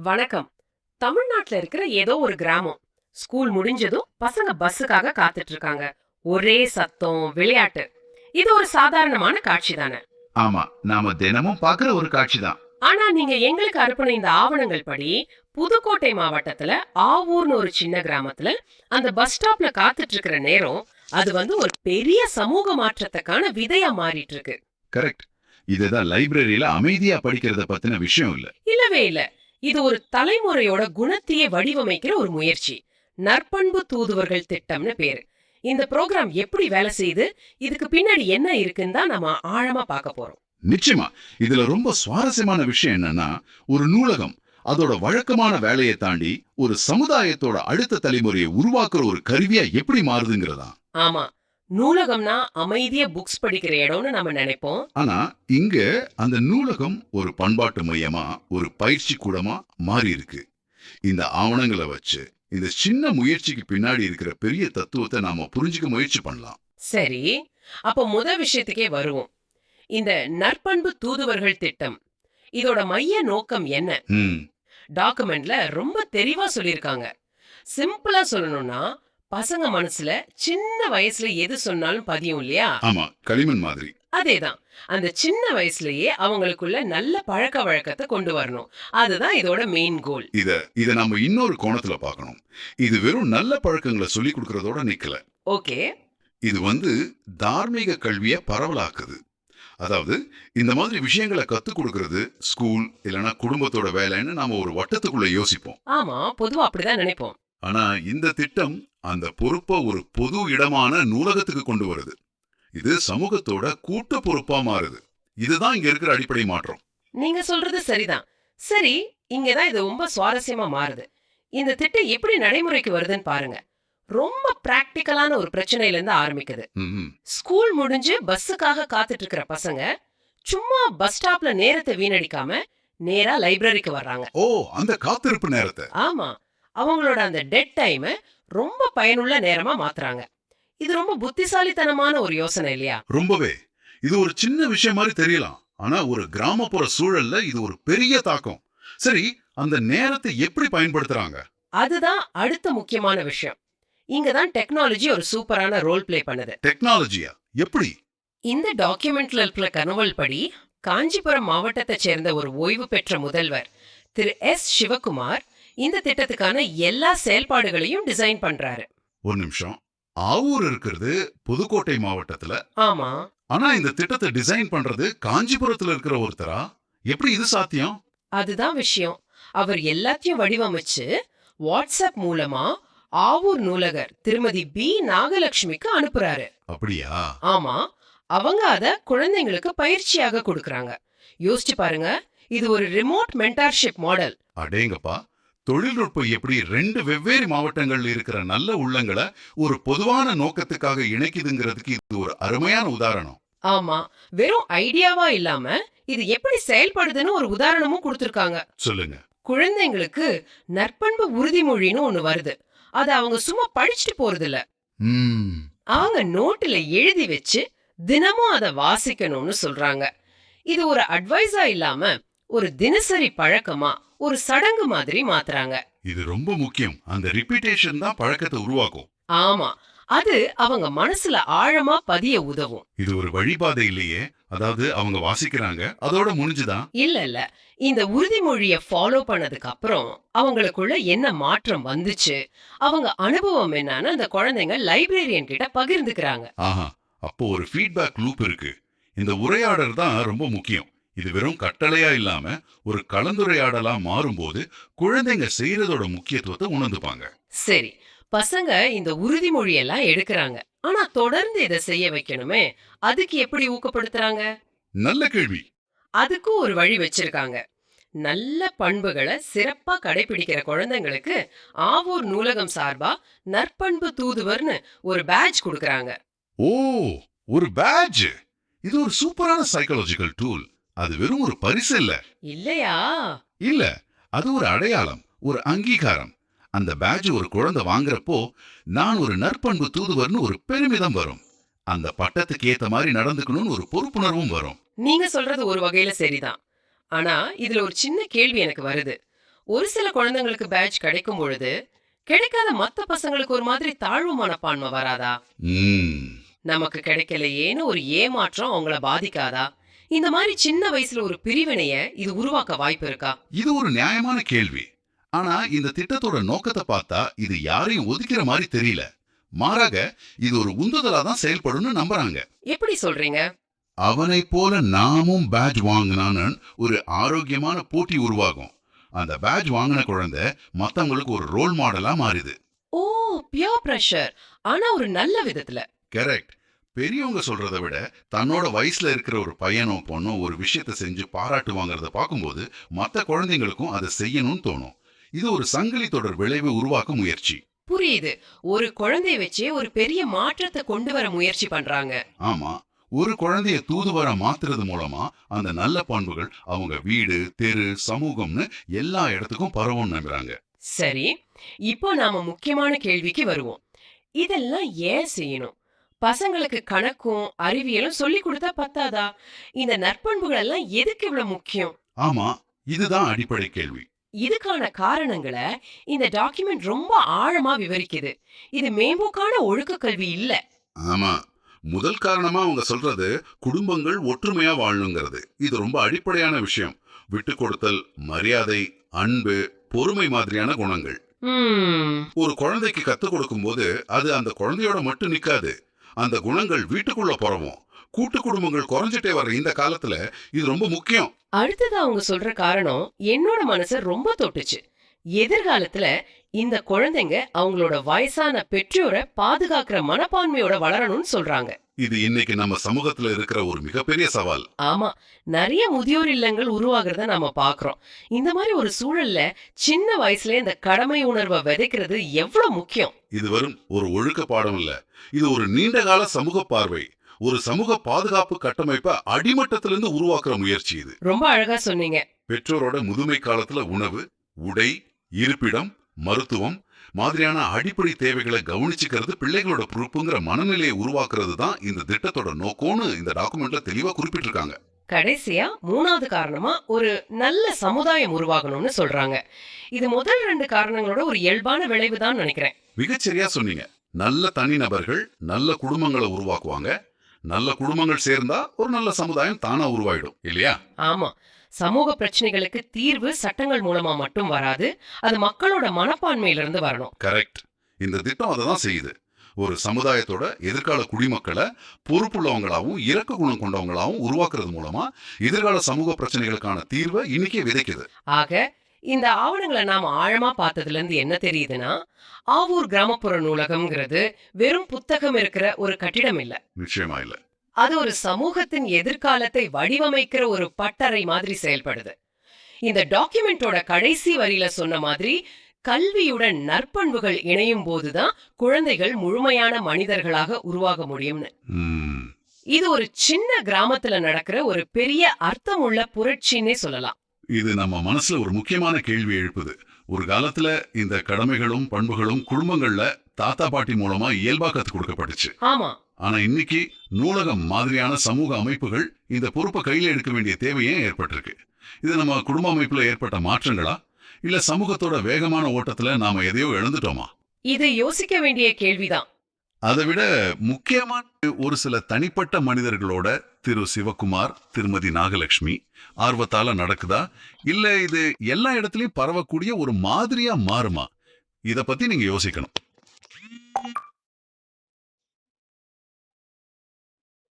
வணக்கம். தமிழ்நாட்டுல இருக்கிற ஏதோ ஒரு கிராமம். ஸ்கூல் முடிஞ்சதும் பசங்க பஸ்ஸுக்காக காத்துட்டு இருக்காங்க ஒரே சத்தம் விளையாட்டு. இது ஒரு சாதாரணமான காட்சி தானே? ஆமா நாம தினமும் பாக்குற ஒரு காட்சி தான். ஆனா நீங்க எங்களுக்கு அனுப்பின இந்த ஆவணங்கள் படி புதுக்கோட்டை மாவட்டத்துல ஆவூர்னு ஒரு சின்ன கிராமத்துல அந்த பஸ் ஸ்டாப்ல காத்துட்டு இருக்கிற நேரம் அது வந்து ஒரு பெரிய சமூக மாற்றத்துக்கான விதையா மாறிட்டு இருக்கு கரெக்ட் இதுதான் லைப்ரரியில அமைதியா படிக்கிறத பத்தின விஷயம் இல்ல. இல்லவே இல்ல. இது ஒரு தலைமுறையோட குணத்தையே வடிவமைக்கிற ஒரு முயற்சி. நற்பண்பு தூதுவர்கள் திட்டம்னு பேரு. இந்த ப்ரோக்ராம் எப்படி வேலை செய்யுது இதுக்கு பின்னாடி என்ன இருக்குன்னு தான் நம்ம ஆழமா பார்க்க போறோம். நிச்சயமா. இதுல ரொம்ப சுவாரஸ்யமான விஷயம் என்னன்னா ஒரு நூலகம் அதோட வழக்கமான வேலையை தாண்டி ஒரு சமுதாயத்தோட அடுத்த தலைமுறையை உருவாக்குற ஒரு கருவியா எப்படி மாறுதுங்கிறதா ஆமா. நூலகம்னா அமைதியா புக்ஸ் படிக்கிற இடம்னு நம்ம நினைப்போம். ஆனா இங்க அந்த நூலகம் ஒரு பண்பாட்டு மையமா ஒரு பயிற்சி கூடமா மாறி இருக்கு இந்த ஆவணங்களை வச்சு இந்த சின்ன முயற்சிக்கு பின்னாடி இருக்கிற பெரிய தத்துவத்தை நாம புரிஞ்சுக்க முயற்சி பண்ணலாம். சரி அப்ப முத விஷயத்துக்கே வருவோம். இந்த நற்பண்பு தூதுவர்கள் திட்டம் இதோட மைய நோக்கம் என்ன? டாக்குமெண்ட்ல ரொம்ப தெளிவா சொல்லிருக்காங்க சிம்பிளா சொல்லணும்னா பசங்க மனசுல சின்ன வயசுல எது சொன்னாலும் பதியும் இல்லையா? ஆமா களிமண் மாதிரி. அதேதான். அந்த சின்ன வயசுலயே அவங்களுக்குள்ள நல்ல பழக்க வழக்கத்தை கொண்டு வரணும். அதுதான் இதோட மெயின் கோல் இத இத நம்ம இன்னொரு கோணத்துல பார்க்கணும். இது வெறும் நல்ல பழக்கங்களை சொல்லி கொடுக்கறதோட நிக்கல. ஓகே. இது வந்து தார்மீக கல்விய பரவலாக்குது. அதாவது இந்த மாதிரி விஷயங்களை கத்துக் கொடுக்கறது ஸ்கூல் இல்லனா குடும்பத்தோட வேலைன்னு நாம ஒரு வட்டத்துக்குள்ள யோசிப்போம். ஆமா பொதுவா அப்படிதான் நினைப்போம். ஆனா இந்த திட்டம் அந்த பொறுப்பை ஒரு பொது இடமான நூலகத்துக்கு கொண்டு வருது. இது சமூகத்தோட கூட்டு பொறுப்பா மாறுது. இதுதான் இங்க இருக்கிற அடிப்படை மாற்றம். நீங்க சொல்றது சரிதான். சரி இங்கதான் இது ரொம்ப சுவாரஸ்யமா மாறுது. இந்த திட்டம் எப்படி நடைமுறைக்கு வருதுன்னு பாருங்க. ரொம்ப பிராக்டிக்கலான ஒரு பிரச்சனையில இருந்து ஆரம்பிக்குது. ஸ்கூல் முடிஞ்சு பஸ்ஸுக்காக காத்துட்டு இருக்கிற பசங்க சும்மா பஸ் ஸ்டாப்ல நேரத்தை வீணடிக்காம நேரா லைப்ரரிக்கு வர்றாங்க. ஓ அந்த காத்திருப்பு நேரத்தை. ஆமா. அவங்களோட அந்த டெட் டைமை ரொம்ப பயனுள்ள நேரமா மாத்துறாங்க. இது ரொம்ப புத்திசாலித்தனமான ஒரு யோசனை இல்லையா? ரொம்பவே. இது ஒரு சின்ன விஷயம் மாதிரி தெரியலாம். ஆனா ஒரு கிராமப்புற சூழல்ல இது ஒரு பெரிய தாக்கம். சரி அந்த நேரத்தை எப்படி பயன்படுத்துறாங்க? அதுதான் அடுத்த முக்கியமான விஷயம். இங்கதான் டெக்னாலஜி ஒரு சூப்பரான ரோல் ப்ளே பண்ணுது. டெக்னாலஜியா? எப்படி? இந்த டாக்குமெண்ட்ல இருக்கிற கனவல் படி காஞ்சிபுரம் மாவட்டத்தை சேர்ந்த ஒரு ஓய்வு பெற்ற முதல்வர் திரு எஸ். சிவகுமார் இந்த திட்டத்துக்கான எல்லா செயல்பாடுகளையும் டிசைன் பண்றாரு. ஒரு நிமிஷம். ஆவூர் இருக்கிறது புதுக்கோட்டை மாவட்டத்துல. ஆமா. ஆனா இந்த திட்டத்தை டிசைன் பண்றது காஞ்சிபுரத்துல இருக்கிற ஒருத்தரா? எப்படி இது சாத்தியம்? அதுதான் விஷயம். அவர் எல்லாத்தையும் வடிவமைச்சு வாட்ஸ்அப் மூலமா ஆவூர் நூலகர் திருமதி பி நாகலட்சுமிக்கு அனுப்புறாரு. அப்படியா? ஆமா. அவங்க அத குழந்தைங்களுக்கு பயிற்சியாக கொடுக்கறாங்க. யோசிச்சு பாருங்க இது ஒரு ரிமோட் மென்டார்ஷிப் மாடல் அடேங்கப்பா. தொழில்நுட்பம் எப்படி ரெண்டு வெவ்வேறு மாவட்டங்கள்ல இருக்கிற நல்ல உள்ளங்களை ஒரு பொதுவான நோக்கத்துக்காக இணைக்குதுங்கிறதுக்கு இது ஒரு அருமையான உதாரணம். ஆமா. வெறும் ஐடியாவா இல்லாம இது எப்படி செயல்படுதுன்னு ஒரு உதாரணமும் கொடுத்திருக்காங்க. சொல்லுங்க. குழந்தைங்களுக்கு நற்பண்பு உறுதிமொழின்னு ஒண்ணு வருது. அத அவங்க சும்மா படிச்சுட்டு போறது இல்ல அவங்க நோட்டுல எழுதி வச்சு தினமும் அத வாசிக்கணும்னு சொல்றாங்க. இது ஒரு அட்வைஸா இல்லாம ஒரு தினசரி பழக்கமா ஒரு சடங்கு மாதிரி மாத்துறாங்க. இது ரொம்ப முக்கியம். அந்த ரிப்பீட்டேஷன் தான் பழக்கத்தை உருவாக்கும். ஆமா. அது அவங்க மனசுல ஆழமா பதிய உதவும். இது ஒரு வழிபாதை இல்லையே. அதாவது அவங்க வாசிக்கிறாங்க அதோட முடிஞ்சுதான் இல்ல இல்ல. இந்த உறுதிமொழிய ஃபாலோ பண்ணதுக்கு அப்புறம் அவங்களுக்குள்ள என்ன மாற்றம் வந்துச்சு? அவங்க அனுபவம் என்னன்னு அந்த குழந்தைங்க லைப்ரரியன் கிட்ட பகிர்ந்துக்கிறாங்க. ஆஹா. அப்போ ஒரு ஃபீட்பேக் லூப் இருக்கு. இந்த உரையாடல் தான் ரொம்ப முக்கியம். இது வெறும் கட்டளையா இல்லாம ஒரு கலந்துரையாடலா மாறும்போது குழந்தைங்க செய்யறதோட முக்கியத்துவத்தை உணர்ந்துப்பாங்க. சரி பசங்க இந்த உறுதிமொழி எல்லாம் எடுக்கறாங்க. ஆனா தொடர்ந்து இதை செய்ய வைக்கணுமே அதுக்கு எப்படி ஊக்கப்படுத்துறாங்க? நல்ல கேள்வி. அதுக்கும் ஒரு வழி வச்சிருக்காங்க. நல்ல பண்புகளை சிறப்பா கடைபிடிக்கிற குழந்தைங்களுக்கு ஆவூர் நூலகம் சார்பா நற்பண்பு தூதுவர்னு ஒரு பேட்ச் கொடுக்கறாங்க. ஓ ஒரு பேட்ஜ் இது ஒரு சூப்பரான சைக்காலஜிக்கல் டூல் அது வெறும் ஒரு பரிசு இல்ல. இல்லையா? இல்ல அது ஒரு அடையாளம் ஒரு அங்கீகாரம். அந்த பேட்ஜ் ஒரு குழந்தை வாங்குறப்போ நான் ஒரு நற்பண்பு தூதுவர்னு ஒரு பெருமிதம் வரும். அந்த பட்டத்துக்கு ஏத்த மாதிரி நடந்துக்கணும்னு ஒரு பொறுப்புணர்வும் வரும். நீங்க சொல்றது ஒரு வகையில சரிதான். ஆனா இதுல ஒரு சின்ன கேள்வி எனக்கு வருது. ஒரு சில குழந்தைங்களுக்கு பேட்ச் கிடைக்கும் பொழுது கிடைக்காத மத்த பசங்களுக்கு ஒரு மாதிரி தாழ்வு மனப்பான்மை வராதா? நமக்கு கிடைக்கலையேன்னு ஒரு ஏமாற்றம் அவங்கள பாதிக்காதா? இந்த மாதிரி சின்ன வயசுல ஒரு பிரிவினைய இது உருவாக்க வாய்ப்பு இருக்கா? இது ஒரு நியாயமான கேள்வி. ஆனா இந்த திட்டத்தோட நோக்கத்தை பார்த்தா இது யாரையும் ஒதுக்கிற மாதிரி தெரியல. மாறாக இது ஒரு உந்துதலா தான் செயல்படும்னு நம்புறாங்க. எப்படி சொல்றீங்க? அவனைப் போல நாமும் பேட்ச் வாங்கினான்னு ஒரு ஆரோக்கியமான போட்டி உருவாகும். அந்த பேட்ச் வாங்கின குழந்தை மத்தவங்களுக்கு ஒரு ரோல் மாடலா மாறுது. ஓ பியோர் பிரஷர் ஆனா ஒரு நல்ல விதத்துல. கரெக்ட் பெரியவங்க சொல்றதை விட தன்னோட வயசுல இருக்கிற ஒரு பையனோ பொண்ணோ ஒரு விஷயத்தை செஞ்சு பாராட்டு வாங்குறத பார்க்கும்போது மத்த குழந்தைங்களுக்கும் அதை செய்யணும்னு தோணும். இது ஒரு சங்கிலி தொடர் விளைவை உருவாக்க முயற்சி. புரியுது. ஒரு குழந்தைய வச்சே ஒரு பெரிய மாற்றத்தை கொண்டு வர முயற்சி பண்றாங்க. ஆமா. ஒரு குழந்தைய தூதுவரா மாத்துறது மூலமா அந்த நல்ல பண்புகள் அவங்க வீடு தெரு சமூகம்னு எல்லா இடத்துக்கும் பரவும் நம்புறாங்க. சரி. இப்போ நாம முக்கியமான கேள்விக்கு வருவோம். இதெல்லாம் ஏன் செய்யணும்? பசங்களுக்கு கணக்கும் அறிவியலும் சொல்லி கொடுத்தா பத்தாதா? இந்த நற்பண்புகள் எல்லாம் எதுக்கு இவ்வளவு முக்கியம்? ஆமா இதுதான் அடிப்படை கேள்வி. இதுக்கான காரணங்களை இந்த டாக்குமெண்ட் ரொம்ப ஆழமா விவரிக்குது. இது மேம்போக்கான ஒழுக்க கல்வி இல்ல. ஆமா முதல் காரணமா அவங்க சொல்றது குடும்பங்கள் ஒற்றுமையா வாழணுங்கிறது. இது ரொம்ப அடிப்படையான விஷயம். விட்டு கொடுத்தல் மரியாதை அன்பு பொறுமை மாதிரியான குணங்கள். ஒரு குழந்தைக்கு கத்துக் கொடுக்கும்போது அது அந்த குழந்தையோட மட்டும் நிக்காது. அந்த குணங்கள் வீட்டுக்குள்ள பரவும். கூட்டு குடும்பங்கள் குறைஞ்சிட்டே வர்ற இந்த காலத்துல இது ரொம்ப முக்கியம். அடுத்தது அவங்க சொல்ற காரணம் என்னோட மனச ரொம்ப தொட்டுச்சு. எதிர்காலத்துல இந்த குழந்தைங்க அவங்களோட வயசான பெற்றோரை பாதுகாக்கிற மனப்பான்மையோட வளரணும்னு சொல்றாங்க. இது இன்னைக்கு நம்ம சமூகத்துல இருக்கிற ஒரு மிகப்பெரிய சவால். ஆமா. நிறைய முதியோர் இல்லங்கள் உருவாகிறத நாம பாக்குறோம். இந்த மாதிரி ஒரு சூழல்ல சின்ன வயசுல இந்த கடமை உணர்வை விதைக்கிறது எவ்வளவு முக்கியம்? இது வெறும் ஒரு ஒழுக்க பாடம் இல்ல. இது ஒரு நீண்டகால சமூக பார்வை. ஒரு சமூக பாதுகாப்பு கட்டமைப்பை அடிமட்டத்திலிருந்து உருவாக்குற முயற்சி இது. ரொம்ப அழகா சொன்னீங்க. பெற்றோரோட முதுமை காலத்துல உணவு உடை இருப்பிடம் மருத்துவம் மாதிரியான அடிப்படை தேவைகளை கவனிச்சுக்கிறது பிள்ளைகளோட பொறுப்புங்கிற மனநிலையை உருவாக்குறது தான் இந்த திட்டத்தோட நோக்கம்னு இந்த டாக்குமெண்ட்ல தெளிவா குறிப்பிட்டிருக்காங்க. கடைசியா மூணாவது காரணமா ஒரு நல்ல சமுதாயம் உருவாகணும்னு சொல்றாங்க. இது முதல் ரெண்டு காரணங்களோட ஒரு இயல்பான விளைவுதான் நினைக்கிறேன். மிகச்சரியா சொன்னீங்க. நல்ல தனிநபர்கள் நல்ல குடும்பங்களை உருவாக்குவாங்க. நல்ல குடும்பங்கள் சேர்ந்தா ஒரு நல்ல சமுதாயம் தானா உருவாயிடும் இல்லையா? ஆமா. சமூக பிரச்சனைகளுக்கு தீர்வு சட்டங்கள் மூலமா மட்டும் வராது அது மக்களோட மனப்பான்மையிலிருந்து வரணும். கரெக்ட் இந்த திட்டம் அதை தான் செய்யுது. ஒரு சமுதாயத்தோட எதிர்கால குடிமக்களை பொறுப்புள்ளவங்களாவும் இரக்க குணம் கொண்டவங்களாவும் உருவாக்குறது மூலமா எதிர்கால சமூக பிரச்சனைகளுக்கான தீர்வை இன்னைக்கே விதைக்குது. ஆக இந்த ஆவணங்களை நாம ஆழமா பார்த்ததுல இருந்து என்ன தெரியுதுன்னா ஆவூர் கிராமப்புற நூலகம்ங்கிறது வெறும் புத்தகம் இருக்கிற ஒரு கட்டிடம் இல்ல. நிச்சயமா இல்ல. அது ஒரு சமூகத்தின் எதிர்காலத்தை வடிவமைக்கிற ஒரு பட்டறை மாதிரி செயல்படுது. இந்த டாக்குமெண்டோட கடைசி வரியில சொன்ன மாதிரி கல்வியுடன் நற்பண்புகள் இணையும் போதுதான் குழந்தைகள் முழுமையான மனிதர்களாக உருவாக முடியும்னு. இது ஒரு சின்ன கிராமத்துல நடக்கிற ஒரு பெரிய அர்த்தமுள்ள புரட்சின்னே சொல்லலாம். இது நம்ம மனசுல ஒரு முக்கியமான கேள்வி எழுப்புது. ஒரு காலத்துல இந்த கடமைகளும் பண்புகளும் குடும்பங்கள்ல தாத்தா பாட்டி மூலமா இயல்பா கத்து கொடுக்கப்பட்டுச்சு. ஆமா. ஆனா இன்னைக்கு நூலகம் மாதிரியான சமூக அமைப்புகள் இந்த பொறுப்பை கையில எடுக்க வேண்டிய தேவையே ஏற்பட்டிருக்கு. இது நம்ம குடும்ப அமைப்புல ஏற்பட்ட மாற்றங்களா? இல்ல சமூகத்தோட வேகமான ஓட்டத்துல நாம எதையோ இழந்துட்டோமா? இது யோசிக்க வேண்டிய கேள்விதான். அதை விட முக்கியமான ஒரு சில தனிப்பட்ட மனிதர்களோட திரு சிவகுமார் திருமதி நாகலட்சுமி ஆர்வத்தால நடக்குதா? இல்ல இது எல்லா இடத்துலயும் பரவக்கூடிய ஒரு மாதிரியா மாறுமா? இத பத்தி நீங்க யோசிக்கணும்.